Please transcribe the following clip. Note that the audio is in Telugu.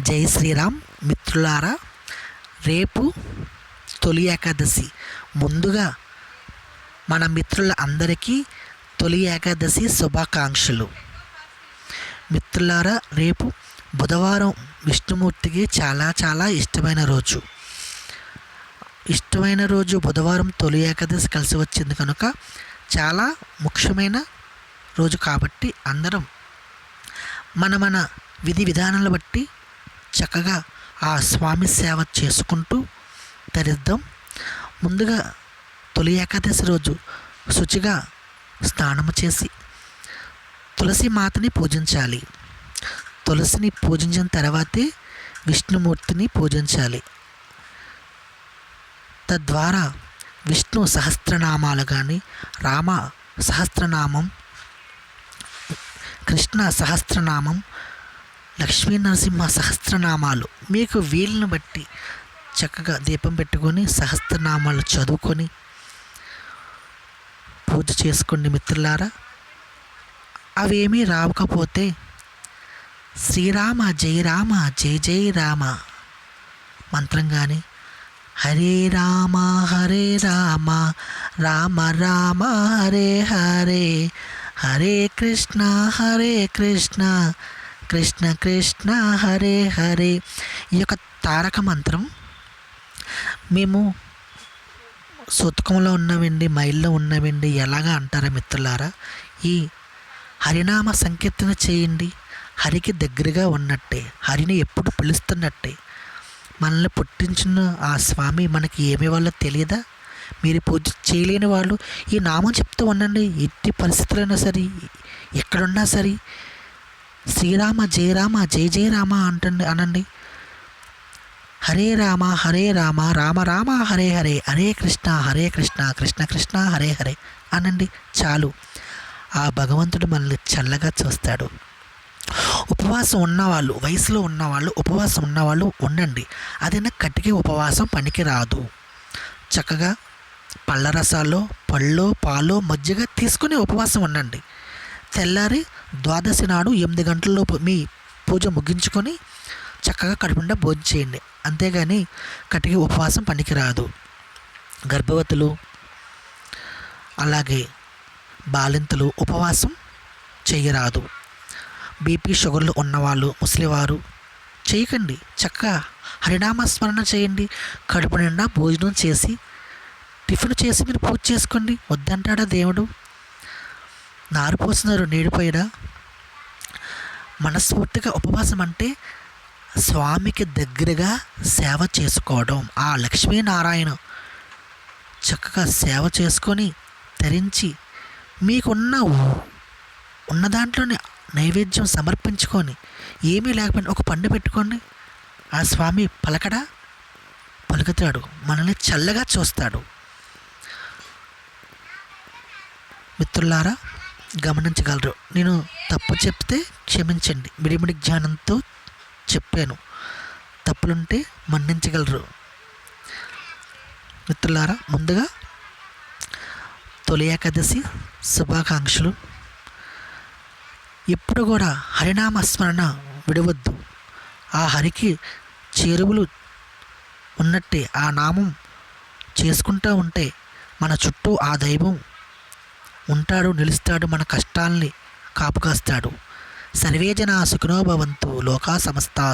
జై శ్రీరామ్ మిత్రులారా రేపు తొలి ఏకాదశి. ముందుగా మన మిత్రుల అందరికీ తొలి ఏకాదశి శుభాకాంక్షలు. మిత్రులారా రేపు బుధవారం విష్ణుమూర్తికి చాలా చాలా ఇష్టమైన రోజు. ఇష్టమైన రోజు బుధవారం తొలి ఏకాదశి కలిసి వచ్చింది కనుక చాలా ముఖ్యమైన రోజు కాబట్టి అందరం మన మన విధి విధానాలు బట్టి చక్కగా ఆ స్వామి సేవ చేసుకుంటూ తరిద్దాం. ముందుగా తొలి ఏకాదశి రోజు శుచిగా స్నానము చేసి తులసి మాతని పూజించాలి. తులసిని పూజించిన తర్వాతే విష్ణుమూర్తిని పూజించాలి. తద్వారా విష్ణు సహస్రనామాలు కానీ రామ సహస్రనామం కృష్ణ సహస్రనామం లక్ష్మీ నరసింహ సహస్రనామాలు. మీకు వీలును బట్టి చక్కగా దీపం పెట్టుకొని సహస్రనామాలు చదువుకొని పూజ చేసుకోండి మిత్రులారా. అవేమీ రావకపోతే శ్రీరామ జయ రామ జయ జయ రామ మంత్రం కానీ హరే రామ హరే రామ రామ రామ హరే హరే హరే కృష్ణ హరే కృష్ణ కృష్ణ కృష్ణ హరే హరే ఈ యొక్క తారక మంత్రం మేము సుతకంలో ఉన్నవండి మైల్లో ఉన్నవండి ఎలాగా అంటారా మిత్రులారా? ఈ హరినామ సంకీర్తన చేయండి. హరికి దగ్గరగా ఉన్నట్టే హరిని ఎప్పుడు పిలుస్తున్నట్టే. మనల్ని పుట్టించిన ఆ స్వామి మనకి ఏమి వాళ్ళో తెలియదా? మీరు పూజ చేయలేని వాళ్ళు ఈ నామం చెప్తూ ఉండండి. ఎట్టి పరిస్థితులైనా సరే ఎక్కడున్నా సరే శ్రీరామ జయ రామ జయ జయ రామ అంటండి అనండి. హరే రామ హరే రామ రామ రామ హరే హరే హరే కృష్ణ హరే కృష్ణ కృష్ణ కృష్ణ హరే హరే అనండి చాలు. ఆ భగవంతుడు మనల్ని చల్లగా చూస్తాడు. ఉపవాసం ఉన్నవాళ్ళు వయసులో ఉన్నవాళ్ళు ఉపవాసం ఉన్నవాళ్ళు ఉండండి. అదైనా కట్టికి ఉపవాసం పనికి రాదు చక్కగా పళ్ళ రసాల్లో పళ్ళు పాలు మజ్జిగ తీసుకుని ఉపవాసం ఉండండి. తెల్లారి ద్వాదశి నాడు ఎనిమిది గంటలలోపు మీ పూజ ముగించుకొని చక్కగా కడుపుండా భోజనం చేయండి. అంతేగాని కటికి ఉపవాసం పనికిరాదు. గర్భవతులు అలాగే బాలింతలు ఉపవాసం చేయరాదు. బీపీ షుగర్లు ఉన్నవాళ్ళు ముసలివారు చేయకండి. చక్కగా హరినామస్మరణ చేయండి. కడుపు నిండా భోజనం చేసి టిఫిన్ చేసి మీరు పూజ చేసుకోండి. వద్దంటాడా దేవుడు? నారు నీడిపోయిన మనస్ఫూర్తిగా ఉపవాసం అంటే స్వామికి దగ్గరగా సేవ చేసుకోవడం. ఆ లక్ష్మీనారాయణ చక్కగా సేవ చేసుకొని ధరించి మీకున్న ఉన్న దాంట్లోనే నైవేద్యం సమర్పించుకొని ఏమీ లేకపోయినా ఒక పండు పెట్టుకోండి ఆ స్వామి పలకడా పలుకుతాడు. మనల్ని చల్లగా చూస్తాడు. మిత్రులారా గమనించగలరు. నేను తప్పు చెప్తే క్షమించండి. మిడిమిడి జ్ఞానంతో చెప్పాను. తప్పులుంటే మన్నించగలరు. మిత్రులారా ముందుగా తొలి ఏకాదశి శుభాకాంక్షలు. ఎప్పుడు కూడా హరినామ స్మరణ విడవద్దు. ఆ హరికి చేరువులు ఉన్నట్టే ఆ నామం చేసుకుంటూ ఉంటే మన చుట్టూ ఆ దైవం ఉంటాడు నిలుస్తాడు మన కష్టాల్ని కాపుకాస్తాడు. సర్వే జనా సుఖినో భవంతు లోకా సమస్త